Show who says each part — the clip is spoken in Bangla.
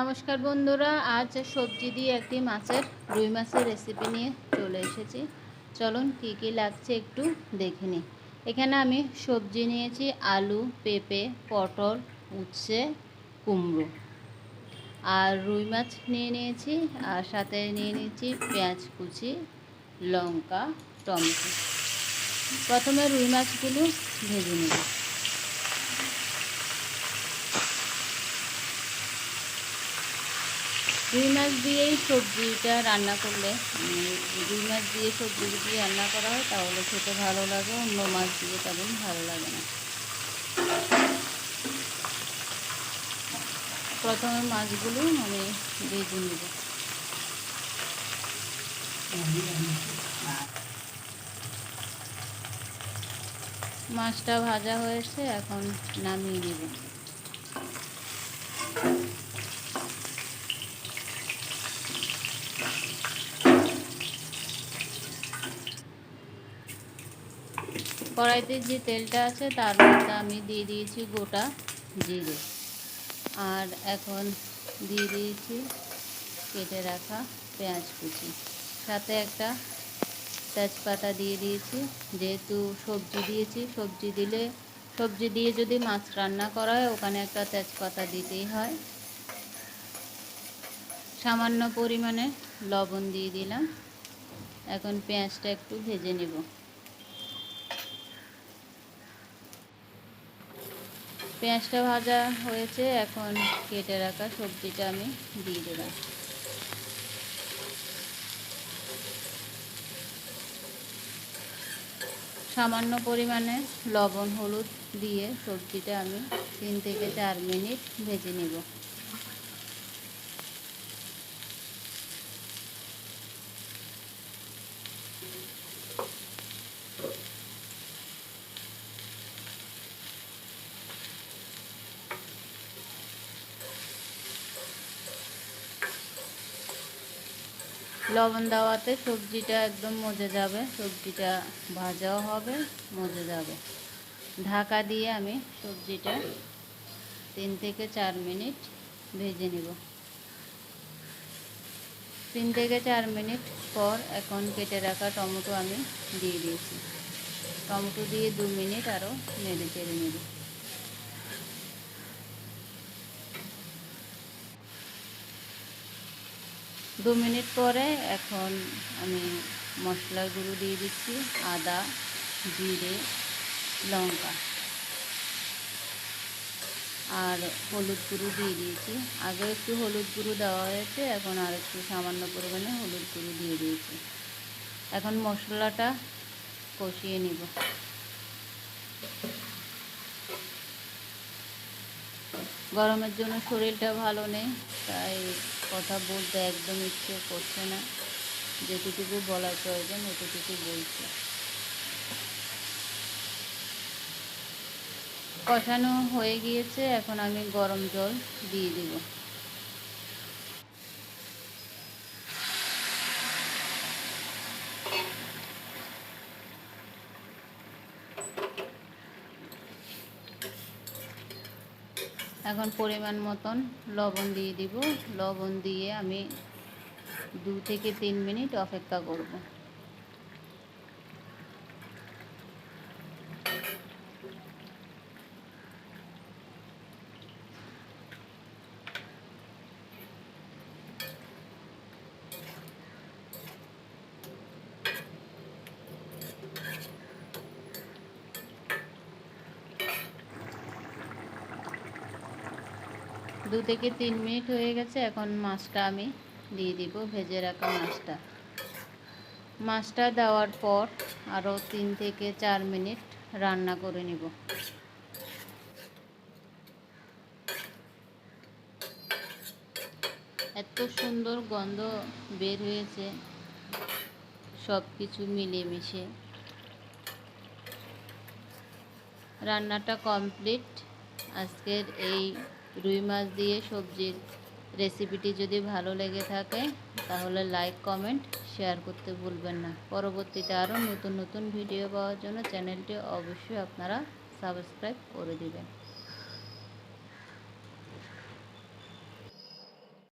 Speaker 1: নমস্কার বন্ধুরা, আজ সবজি দিয়ে একটি মাছের, রুই মাছের রেসিপি নিয়ে চলে এসেছি। চলুন কী কী লাগছে একটু দেখে নিই। এখানে আমি সবজি নিয়েছি, আলু, পেঁপে, পটল, উচ্ছে, কুমড়ো। আর রুই মাছ নিয়ে নিয়েছি, আর সাথে নিয়ে নিয়েছি পেঁয়াজ কুচি, লঙ্কা, টমেটো। প্রথমে রুই মাছগুলো ভেজে নেব। রুই মাছ দিয়েই সবজিটা রান্না করলে রুই মাছ দিয়ে সবজি যদি রান্না করা হয় তাহলে খেতে ভালো লাগে, অন্য মাছ দিয়ে তেমন ভালো লাগে না। প্রথমে মাছগুলো আমি ভেজে নেব। মাছটা ভাজা হয়েছে, এখন নামিয়ে নেব। কড়াইতে যে তেলটা আছে তার মধ্যে আমি দিয়ে দিয়েছি গোটা জিরে। আর এখন দিয়ে দিয়েছি কেটে রাখা পেঁয়াজ কুচি। সাথে একটা তেজপাতা দিয়ে দিয়েছি। যেহেতু সবজি দিয়েছি, সবজি দিলে, সবজি দিয়ে যদি মাছ রান্না করা হয়, ওখানে একটা তেজপাতা দিতেই হয়। সামান্য পরিমাণে লবণ দিয়ে দিলাম। এখন পেঁয়াজটা একটু ভেজে নেব। পেঁয়াজটা ভাজা হয়েছে, এখন কেটে রাখা সবজিটা আমি দিয়ে দিলাম সামান্য পরিমাণে লবণ, হলুদ দিয়ে সবজিটা আমি তিন থেকে চার মিনিট ভেজে নেব। লবণ দেওয়াতে সবজিটা একদম মজে যাবে। সবজিটা ভাজাও হবে, মজে যাবে। ঢাকা দিয়ে আমি সবজিটা তিন থেকে চার মিনিট ভেজে নেব। তিন থেকে চার মিনিট পর এখন কেটে রাখা টমেটো আমি দিয়ে দিয়েছি। টমেটো দিয়ে দু মিনিট আরও নেড়ে চেড়ে নেব। দু মিনিট পরে এখন আমি মশলার গুঁড়ো দিয়ে দিচ্ছি, আদা, জিরে, লঙ্কা। আর হলুদ গুঁড়ো দিয়ে দিয়েছি। আগে একটু হলুদ গুঁড়ো দেওয়া হয়েছে, এখন আর একটু সামান্য পরিমাণে হলুদ গুঁড়ো দিয়ে দিয়েছি। এখন মশলাটা কষিয়ে নিব। গরমের জন্য শরীরটা ভালো নেই, তাই কথা বলতে একদম ইচ্ছে করছে না। যেটুকু বলার প্রয়োজন এতটুকু বলছে। কষানো হয়ে গিয়েছে, এখন আমি গরম জল দিয়ে দিব। এখন পরিমাণ মতন লবণ দিয়ে দিব। লবণ দিয়ে আমি দু থেকে তিন মিনিট অপেক্ষা করব। দু থেকে তিন মিনিট হয়ে গেছে, এখন মাছটা আমি দিয়ে দিব, ভেজে রাখা মাছটা। মাছটা দেওয়ার পর আরও তিন থেকে চার মিনিট রান্না করে নিব। এত সুন্দর গন্ধ বের হয়েছে, সব কিছু মিলেমিশে রান্নাটা কমপ্লিট। আজকের এই রুই মাছ দিয়ে সবজির রেসিপিটি যদি ভালো লেগে থাকে, তাহলে লাইক কমেন্ট শেয়ার করতে ভুলবেন না। পরবর্তীতে আরও নতুন নতুন ভিডিও পাওয়ার জন্য চ্যানেলটি অবশ্যই আপনারা সাবস্ক্রাইব করে দেবেন।